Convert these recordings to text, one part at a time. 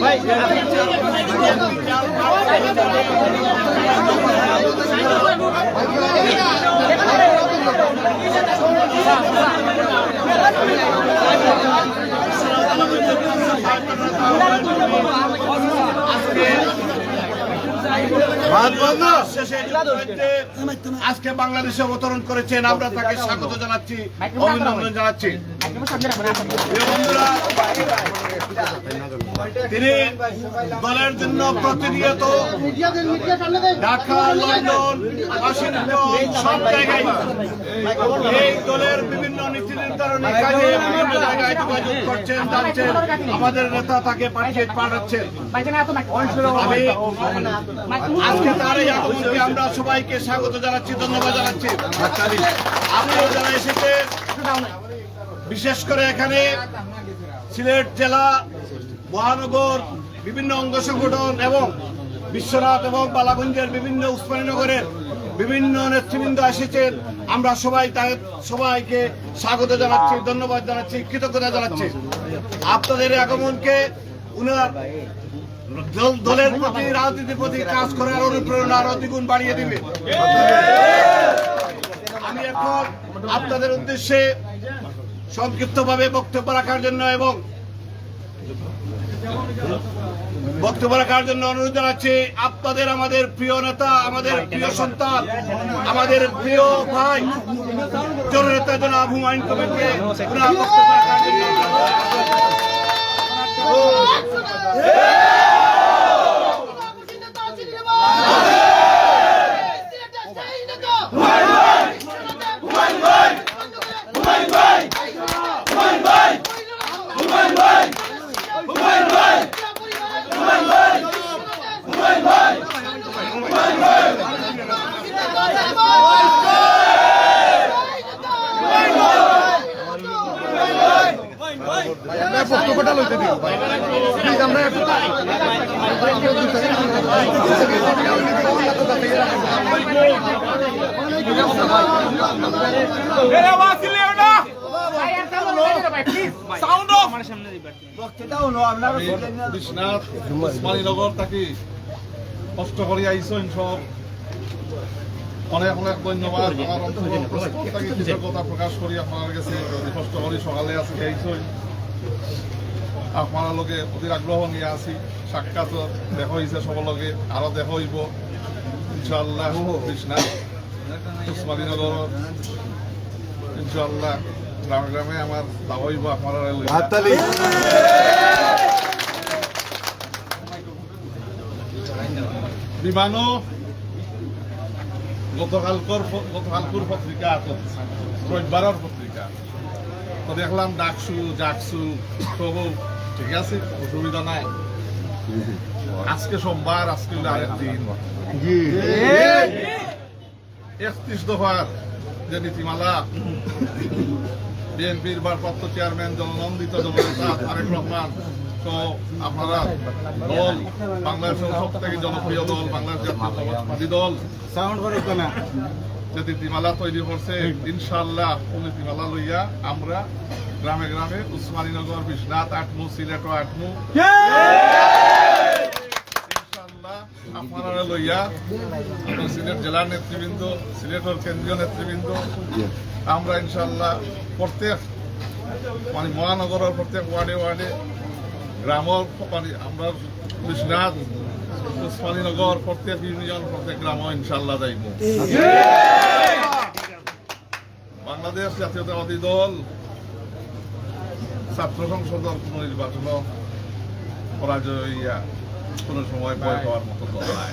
ভাই আজকে বাংলাদেশে অবতরণ করেছেন। আমরা তাকে স্বাগত জানাচ্ছি অভিনন্দন জানাচ্ছি। তিনি দলের জন্য প্রতিনিয়ত ঢাকা, লন্ডন, ওয়াশিংটন, সব জায়গায় এই দলের বিভিন্ন নীতি নির্ধারণী কাজে বিভিন্ন জায়গায় যোগাযোগ করছেন যাচ্ছেন আমাদের নেতা তাকে পাঠিয়ে পাঠাচ্ছেন। আজকে তার এই আগমনকে আমরা সবাইকে স্বাগত জানাচ্ছি, ধন্যবাদ জানাচ্ছি। আপনিও যারা এসেছে বিশেষ করে এখানে সিলেট জেলা, মহানগর, বিভিন্ন অঙ্গ সংগঠন এবং বিশ্বনাথ এবং বালাগঞ্জের বিভিন্ন উসমানীনগরের বিভিন্ন নেতৃবৃন্দ এসেছেন। আমরা সবাই তাদের সবাইকে স্বাগত জানাচ্ছি, ধন্যবাদ জানাচ্ছি, কৃতজ্ঞতা জানাচ্ছি। আপনাদের আগমনকে উনার দল- দলের প্রতি, রাজনীতির প্রতি কাজ করার অনুপ্রেরণা আরও দ্বিগুণ বাড়িয়ে দিবে। আমি এখন আপনাদের উদ্দেশ্যে সংক্ষিপ্তভাবে বক্তব্য রাখার জন্য এবং বক্তব্য রাখার জন্য অনুরোধ জানাচ্ছি, আপনাদের আমাদের প্রিয় নেতা, আমাদের প্রিয় সন্তান, আমাদের প্রিয় ভাই, জননেতা জনাব হুমায়ুন কবিরকে বক্তব্য রাখার জন্য আমরা বক্তব্যটা লইতে দিও প্লিজ আমরা একটু কষ্ট করে আইসেন সব অনেক অনেক ধন্যবাদ আমার কৃতজ্ঞতা প্রকাশ করি আপনার কাছে কষ্ট করে সকালে আজকে আইসেন আপনার লগে অতির আগ্রহ নিয়ে আসি সাক্ষাৎ দেখা হয়েছে সবার লগে আরও দেখা হইব ইনশাআল্লাহ বিশ্বনাথ উসমানীনগর ইনশাআল্লাহ গ্রামে গ্রামে আমার দাওয়া হইব আপনারা। বিমানও গতকালকর গতকালকুর পত্রিকা আছে রবিবারের পত্রিকা তো দেখলাম ডাকসু জাকসু তবু ঠিক আছে? অসুবিধা নাই। আজকে সোমবার আজকে আরেক দিন। জি। একত্রিশ দফার যে নীতিমালা বিএনপির ভারপ্রাপ্ত চেয়ারম্যান জননন্দিত জননেতা তারেক রহমান তো আপনারা দল বাংলাদেশের সব থেকে জনপ্রিয় দল বাংলাদেশ জাতীয়তাবাদী দল। সাউন্ড করে না। যে নীতিমালা তৈরি করছে ইনশাল্লাহ ও নীতিমালা লইয়া আমরা গ্রামে গ্রামে উসমানীনগর বিশ্বনাথ আটমু সিলেট আটমু আপনারা লইয়া সিলেট জেলার নেতৃবৃন্দ সিলেটের কেন্দ্রীয় নেতৃবৃন্দ আমরা ইনশাল্লাহ প্রত্যেক মানে মহানগরের প্রত্যেক ওয়ার্ডে ওয়ার্ডে গ্রামের মানে আমরা বিশ্বনাথ উসমানীনগর প্রত্যেক ইউনিয়ন প্রত্যেক গ্রাম ইনশাল্লাহ যাইব। বাংলাদেশ জাতীয়তাবাদী দল ছাত্র সংসদের কোন নির্বাচন পরাজয় কোন সময় ভয় পাওয়ার মতো দল নাই।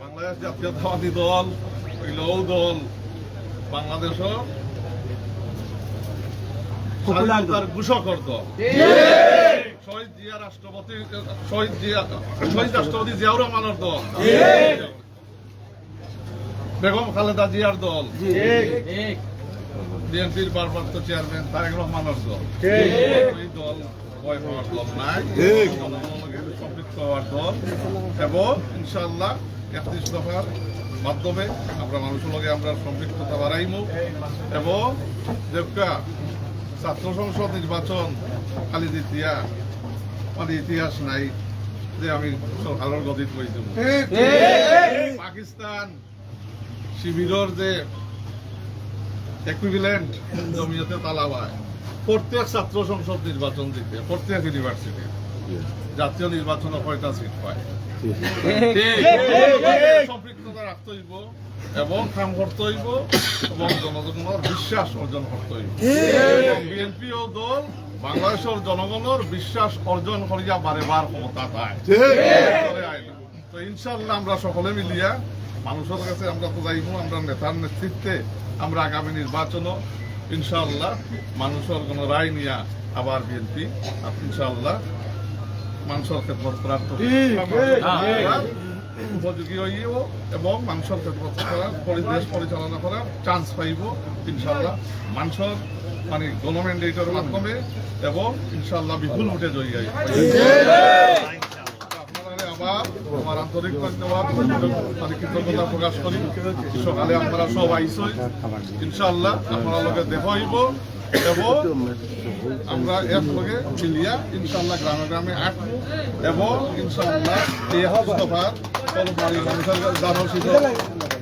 বাংলাদেশ জাতীয়তাবাদী দল হইলেও দল বাংলাদেশও স্বাধীনতার ঘোষকর দল। দল। বেগম খালেদা জিয়ার দল। বিএনপির ভারপ্রাপ্ত চেয়ারম্যান তারেক রহমানের দল। দল এবং ইনশাআল্লাহ একত্রিশ দফার মাধ্যমে আমরা মানুষের লগে আমরা সম্পৃক্ততা বাড়াইমু। এবং ছাত্র সংসদ নির্বাচন খালি দ্বিতীয় মানে ইতিহাস নাই যে আমি সরকারের গদিত দেব পাকিস্তান শিবিরের যে একুইভ্যালেন্ট জমিয়তে তালাবায় প্রত্যেক ছাত্র সংসদ নির্বাচন দিতে প্রত্যেক ইউনিভার্সিটি জাতীয় নির্বাচনে কয়টা সিট পায়। সম্পৃক্ততা রাখতে হইব এবং কাম করতে হইব এবং জনগণের বিশ্বাস অর্জন করতে হইব। বিএনপি ও দল বাংলাদেশের জনগণের বিশ্বাস অর্জন করিয়া বারে বার ক্ষমতা পায়। তো ইনশাল্লাহ আমরা সকলে মিলিয়া মানুষের কাছে আমরা তো যাইব আমরা নেতার নেতৃত্বে আমরা আগামী নির্বাচন ইনশাল্লাহ মানুষের কোন রায় নিয়া আবার বিএনপি ইনশাল্লাহ মানুষের ক্ষেত্রে প্রাপ্ত উপযোগী হইব এবং মানুষের ক্ষেত্রে পরিবেশ পরিচালনা করার চান্স পাইব ইনশাল্লাহ। মানুষের মানে গণমেন্ডেটের মাধ্যমে এবং ইনশাল্লাহ বিপুল ভোটে জয়ী আবার আমার আন্তরিক ধন্যবাদ মানে কৃতজ্ঞতা প্রকাশ করি। সকালে আপনারা সব আইসই। ইনশাল্লাহ আপনারা লগে দেখা এবং আমরা একলগে মিলিয়া ইনশাল্লাহ গ্রামে গ্রামে আঁকবো এবং ইনশাল্লাহ এই দফার কলমারি মানুষের দ্বারা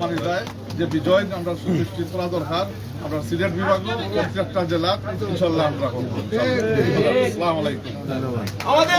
মানে যায়। যে বিজয় আমরা সুনিশ্চিত করা দরকার আমরা সিলেট বিভাগ প্রত্যেকটা জেলা ইনশাল্লাহ আমরা করব। আসসালামু আলাইকুম। আমাদের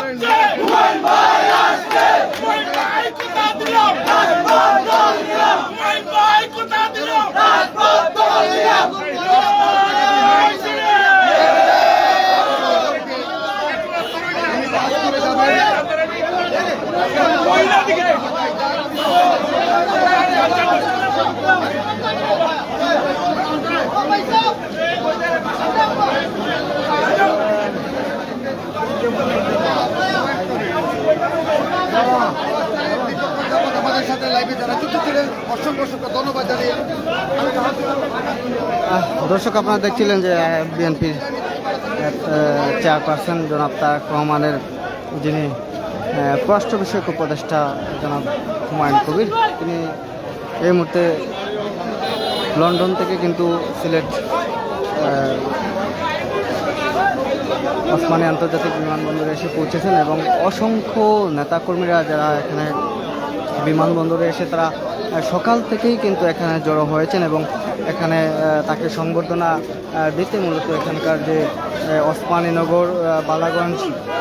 আজমল কামছে দর্শক, আপনারা দেখছিলেন যে বিএনপির চেয়ারপারসন জনাব তারেক রহমানের, যিনি পররাষ্ট্র বিষয়ক উপদেষ্টা জনাব হুমায়ুন কবির, তিনি এই মুহূর্তে লন্ডন থেকে কিন্তু সিলেট ওসমানী আন্তর্জাতিক বিমানবন্দরে এসে পৌঁছেছেন এবং অসংখ্য নেতাকর্মীরা যারা এখানে বিমানবন্দরে এসে তারা সকাল থেকেই কিন্তু এখানে জড়ো হয়েছেন এবং এখানে তাকে সংবর্ধনা দিতে মূলত এখানকার যে ওসমানীনগর বালাগঞ্জ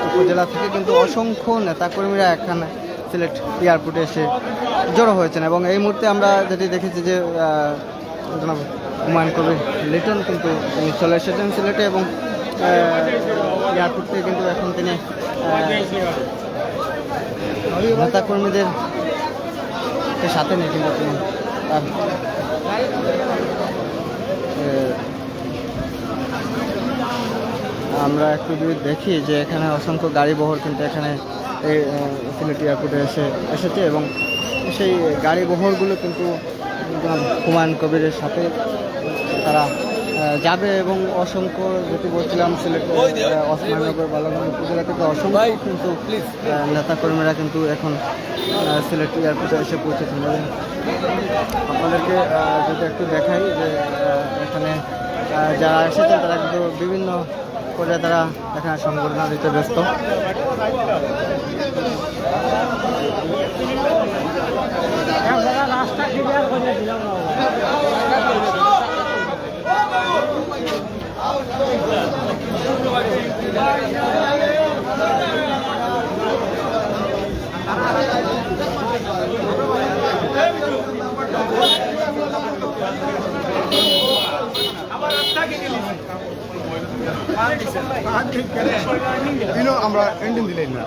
উপজেলা থেকে কিন্তু অসংখ্য নেতাকর্মীরা এখানে সিলেট এয়ারপোর্টে এসে জড়ো হয়েছেন এবং এই মুহূর্তে আমরা যেটি দেখেছি যে জনাব হুমায়ুন কবির লিটন কিন্তু তিনি চলে এসেছেন সিলেটে এবং এয়ারপোর্ট থেকে কিন্তু এখন তিনি নেতা কর্মীদের সাথে নেই কিন্তু আমরা একটু যদি দেখি যে এখানে অসংখ্য গাড়ি বহর কিন্তু এখানে এই সিলেটি এয়ারপোর্টে এসে, এসেছে এবং সেই গাড়ি বহরগুলো কিন্তু হুমায়ুন কবিরের সাথে তারা যাবে এবং অসংখ্য যেটি বলছিলাম সিলেট আহ, ওসমাননগর বালাগঞ্জ উপজেলা থেকে অসংখ্য কিন্তু নেতাকর্মীরা কিন্তু এখন সিলেট এয়ারপোর্টে এসে পৌঁছেছেন আপনাদেরকে যদি একটু দেখাই যে এখানে যারা এসেছে তারা কিন্তু বিভিন্ন পর্যায়ে তারা এখানে সংবর্ধনা দিতে ব্যস্ত। আমরা এন্ডিং দিলেন না